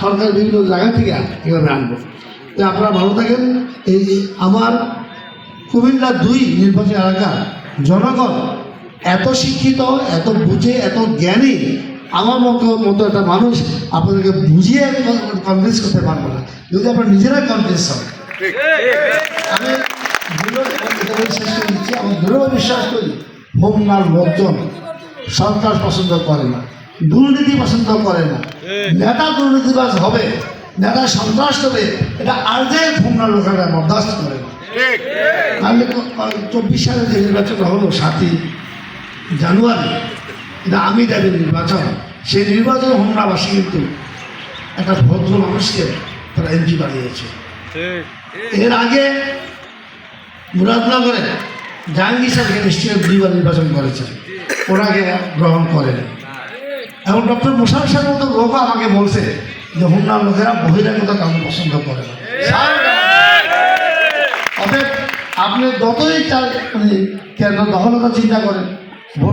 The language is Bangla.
সরকার বিভিন্ন জায়গা থেকে এভাবে আনব। তো আপনারা ভালো থাকেন। এই আমার কুমিল্লা দুই নির্বাচনী এলাকার জনগণ এত শিক্ষিত এত বুঝে এত জ্ঞানী আমার মতো মতো একটা মানুষ আপনাদেরকে বুঝিয়ে কনভিন্স করতে পারব না। যদি আপনারা নিজেরাই কনভিন্স হন। আমি শেষ করে দিচ্ছি। দৃঢ় বিশ্বাস করি হোমনার লোকজন সরকার পছন্দ করে না। দুর্নীতি পছন্দ করে না। নেতা দুর্নীতিবাজ হবে নেতা সন্ত্রাস হবে এটা আর্জে হোমনার লোকেরা বরদাস্ত করে না। আমি চব্বিশ সালে যে নির্বাচনটা হলো সাতই জানুয়ারি এটা আমি দাবি নির্বাচন। সেই নির্বাচন হোমনাবাসী কিন্তু একটা ভদ্র মানুষকে তারা এমপি বানিয়েছে। এর আগে মুরাদনগরে জাহাঙ্গীর সাহেবকে নিশ্চয়ই দুইবার নির্বাচন করেছেন ওনাকে গ্রহণ করেন। এবং ডক্টর মুসার সাহেবের মতো লোক আমাকে বলছে যে হুমনার লোকেরা বহিরাগত কাউকে পছন্দ করে না। অতএব আপনি যতই চার মানে কেন দখলতা চিন্তা করেন